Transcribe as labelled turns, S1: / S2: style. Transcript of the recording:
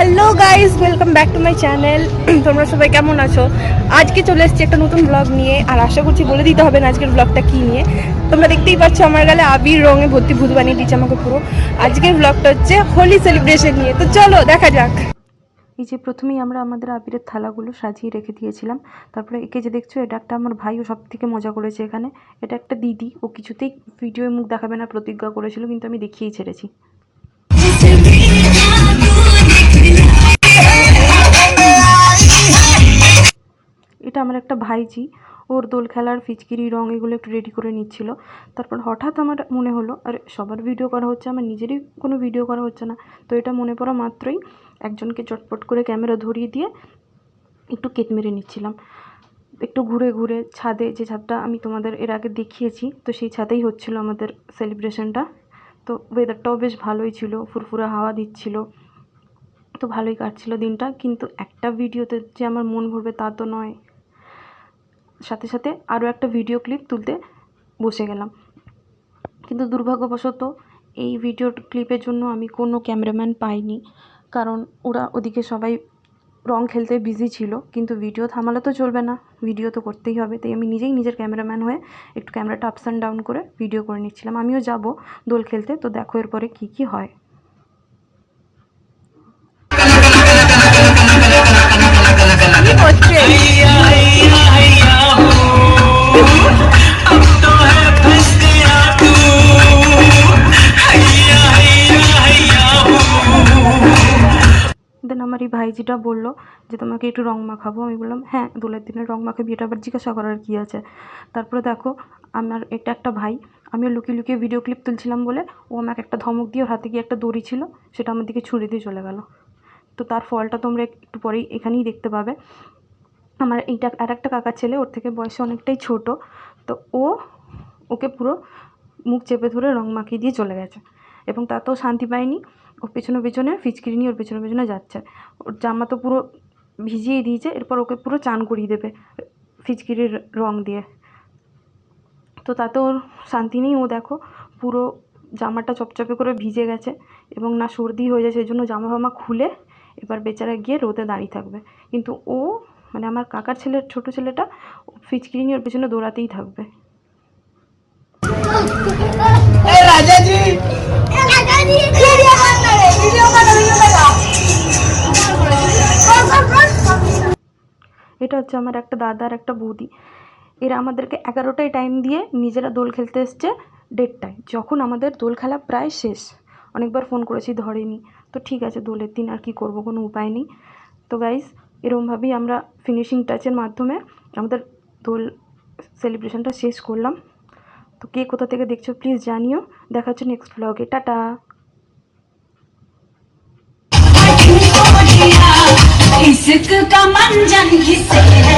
S1: Hello guys welcome back to my channel তোমরা সবাই কেমন আছো? আজকে চলে এসেছি একটা নতুন ব্লগ নিয়ে, আর আশা করছি বলে দিতে হবে না আজকের ব্লগটা কী নিয়ে। তোমরা দেখতেই পাচ্ছ আমার গালে আবির রঙে ভর্তি ভূত বানিয়ে দিচ্ছে আমাকে পুরো। আজকের ব্লগটা হচ্ছে হোলি সেলিব্রেশন নিয়ে। তো চলো, দেখা যাক।
S2: এই যে প্রথমেই আমরা আমাদের আবিরের থালাগুলো সাজিয়ে রেখে দিয়েছিলাম। তারপরে একে যে দেখছ, এটা একটা আমার ভাইও সব থেকে মজা করেছে এখানে। এটা একটা দিদি। ও কিছুতেই ভিডিওয়ে মুখ দেখাবে না, প্রতিজ্ঞা করেছিল, কিন্তু আমি দেখিয়েই ছেড়েছি। একটা ভাইজি, ওর দোল খেলার ফিচকিরি রং এগুলো একটু রেডি করে নিচ্ছিল। তারপর হঠাৎ আমার মনে হলো, আর, সবার ভিডিও করা হচ্ছে, আমার নিজেরই কোনো ভিডিও করা হচ্ছে না। তো এটা মনে পড়া মাত্রই একজনকে চটপট করে ক্যামেরা ধরিয়ে দিয়ে একটু কেক মেরে নিচ্ছিলাম। একটু ঘুরে ঘুরে ছাদে, যে ছাদটা আমি তোমাদের এর আগে দেখিয়েছি, তো সেই ছাদেই হচ্ছিল আমাদের সেলিব্রেশনটা তো ওয়েদারটাও বেশ ভালোই ছিল, ফুরফুরে হাওয়া দিচ্ছিল, তো ভালোই কাটছিল দিনটা। কিন্তু একটা ভিডিওতে যে আমার মন ভরবে তা তো নয়। সাথে সাথে আরও একটা ভিডিও ক্লিপ তুলতে বসে গেলাম। কিন্তু দুর্ভাগ্যবশত এই ভিডিও ক্লিপের জন্য আমি কোনো ক্যামেরাম্যান পাইনি। কারণ ওরা ওদিকে সবাই রং খেলতে বিজি ছিল, কিন্তু ভিডিও থামালে তো চলবে না। ভিডিও তো করতেই হবে। তাই আমি নিজেই নিজের ক্যামেরাম্যান হয়ে একটু ক্যামেরাটা আপস অ্যান্ড ডাউন করে ভিডিও করে নিচ্ছিলাম। আমিও যাব দোল খেলতে। তো দেখো এরপরে কী কী হয়। আমার এই ভাইজিটা বলল যে, তোমাকে একটু রং মাখাবো? আমি বললাম হ্যাঁ দোলের দিনে রং মাখাবি, এটা আবার জিজ্ঞাসা করার কী আছে? তারপরে দেখো, আমার এটা একটা ভাই আমিও লুকিয়ে লুকিয়ে ভিডিও ক্লিপ তুলছিলাম বলে, ও আমাকে একটা ধমক দিয়ে ওর হাতে গিয়ে একটা দড়ি ছিল, সেটা আমার দিকে ছুঁড়ে দিয়ে চলে গেল। তো তার ফলটা তোমরা একটু পরেই এখানেই দেখতে পাবে। আমার এইটা আর একটা কাকার ছেলে, ওর থেকে বয়সে অনেকটাই ছোট। তো ও, ওকে পুরো মুখ চেপে ধরে রং মাখিয়ে দিয়ে চলে গেছে। এবং তাতেও শান্তি পায়নি। ও পেছনে পেছনে ফিচকিরি নিয়ে ওর পেছনে পেছনে যাচ্ছে। ওর জামা তো পুরো ভিজিয়ে দিয়েছে এরপর ওকে পুরো চান করিয়ে দেবে ফিচকিরির রং দিয়ে। তো তাতে ওর শান্তি নেই ও দেখো পুরো জামাটা চপচপে করে ভিজে গেছে এবং না সর্দি হয়ে যায় সেই জন্য জামা ফামা খুলে এবার বেচারা গিয়ে রোদে দাঁড়িয়ে থাকবে। কিন্তু ও মানে আমার কাকার ছেলের ছোট ছেলেটা ও ফিচকিরি নিয়ে ওর পেছনে দৌড়াতেই থাকবে। এটা হচ্ছে আমার একটা দাদা আর একটা বৌদি। এরা আমাদেরকে এগারোটায় টাইম দিয়ে নিজেরা দোল খেলতে এসছে, দেড়টায়। যখন আমাদের দোল খেলা প্রায় শেষ, অনেকবার ফোন করেছি, ধরেনি। তো ঠিক আছে, দোলের দিন আর কি করব, কোনো উপায় নেই। তো গাইস এরমভাবেই আমরা ফিনিশিং টাচের মাধ্যমে আমাদের দোল সেলিব্রেশনটা শেষ করলাম। তো কে কোথা থেকে দেখছ প্লিজ জানিও। দেখা নেক্সট ব্লগে টাটা!
S3: इश्क का मंजन किसे है